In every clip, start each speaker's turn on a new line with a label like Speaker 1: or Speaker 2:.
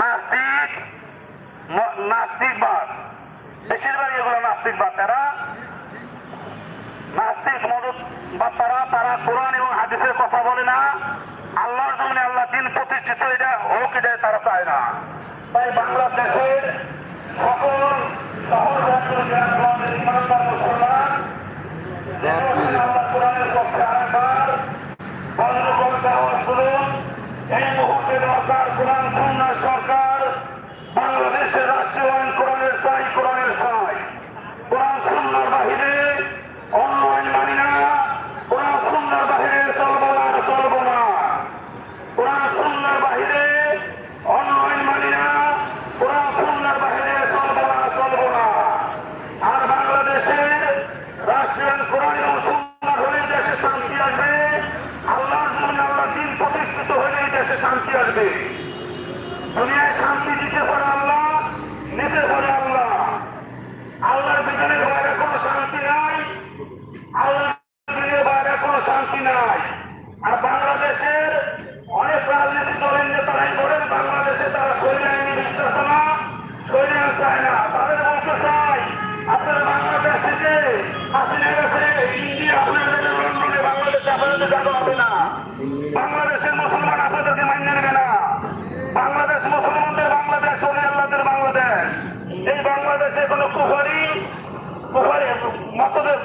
Speaker 1: নাস্তিক নাস্তিকবাদ বেশিরভাগ এগুলো নাস্তিকবাদ তারা নাস্তিক মদত বা তারা তারা কোরআন এবং হাদিসের কথা বলে না। আল্লাহর জন্য আল্লাহ দিন প্রতিষ্ঠিত, এটা হোক এটা তারা চায় না। তাই বাংলাদেশের সকল শহর বন্দর গ্রামগঞ্জের ইমানদার মুসলমান যেখানে আল্লাহ কোরআনের পক্ষে আরেকবার বজ্রকর দেওয়ার করুন এই মুহূর্তে দরকার কোরআন সুন্নাহ সরকার বাংলাদেশের রাষ্ট্রীয় আইন কোরআনের চাই কোরআনের চাই কোরআন সুন্নার বাহিরে অন্য আইন মানি না কোরআন সুন্নার বাহিরে চলবো না চলবো না কোরআন সুন্নার বাহিরে অন্য আইন মানি না কোরআন সুন্নার বাহিরে চলবো না চলবো না আর বাংলাদেশের রাষ্ট্রীয় আইন কোরআন এবং সুন্নার হলে দেশে শান্তি আসবে আল্লাহর জন্য আল্লাহ দিন প্রতিষ্ঠিত হলেই দেশে শান্তি আসবে দুনিয়ায় শান্তি দিতে পারে আল্লাহ, নিতে পারে আল্লাহ। আল্লাহর বিধানের বাইরে কোনো শান্তি নাই, আল্লাহর বাইরে কোনো শান্তি নাই। আর বাংলাদেশের অনেক রাজনৈতিক দলের নেতারাই বলেন, বাংলাদেশে তারা শরীর আইনি বিশ্বাস না শরীর চায় না। তাদের বলতে চাই। আপনারা বাংলাদেশ থেকে হাসিনা গেছে, ইন্ডিয়া, আপনাদের লন্ডনে বাংলাদেশে আপনাদের জায়গা হবে না। বাংলাদেশের মুসলমান আপনাদেরকে মান্য নেবে না বাংলাদেশ মুসলমানদের বাংলাদেশ অলি আল্লাহদের বাংলাদেশ এই বাংলাদেশে কোনো কুহারি কুহারি মতদের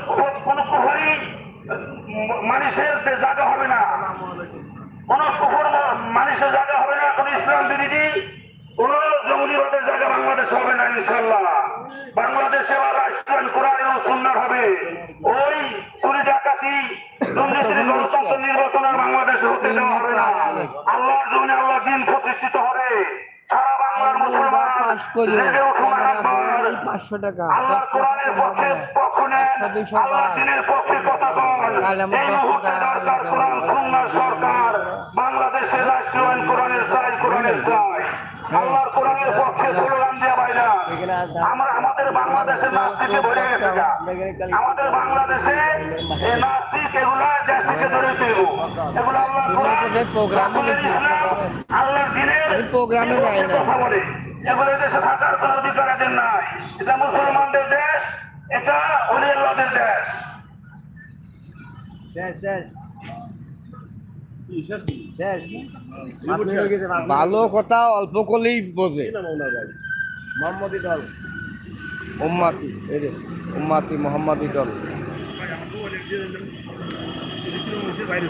Speaker 1: কোনো কুহারি মানুষের জায়গা হবে না। কোন কুকুর মানুষের জায়গা হবে না। কোন ইসলাম বিরোধী কোন জঙ্গলিবাদের জায়গা বাংলাদেশ হবে না ইনশাল্লাহ বাংলাদেশে আবার রাষ্ট্রায়ণ কোরআন এবং সুন্নার হবে। ওই চুরি ডাকাতি দুর্নীতি গণতন্ত্র নির্বাচন আর বাংলাদেশে হতে দেওয়া হবে না। আল্লাহর জন্য আল্লাহ দিন প্রতিষ্ঠিত হবে। সারা বাংলার মুসলমান জেগে উঠুন
Speaker 2: পাঁচশো টাকা
Speaker 1: আল্লাহ কোরআনের পক্ষে পক্ষ আল্লাহ দিনের পক্ষে কথা বল। এই মুহূর্তে দরকার কোরআন সুন্নাহ সরকার। বাংলাদেশের রাষ্ট্রীয় আইন কোরআনের চাই কোরআনের চাই। আল্লাহর কোরআনের পক্ষে স্লোগান দেওয়া বাইরা। আমরা আমাদের বাংলাদেশের নাস্তিকে ভরে গেছে আমাদের বাংলাদেশে এই নাস্তিক এগুলা দেশ থেকে ধরে তুলব এগুলো আল্লাহ কোরআন দিনের
Speaker 2: প্রোগ্রামে যাই না।
Speaker 1: এগুলো দেশে থাকার কোনো অধিকার নাই। এটা মুসলমানদের দেশ এটা অলি আল্লাহদের দেশ।
Speaker 2: ভালো কথা অল্প করলেই বোঝে। মোহাম্মদী দল উম্মাতি এই উম্মাতি মোহাম্মদী দল
Speaker 3: বাইরে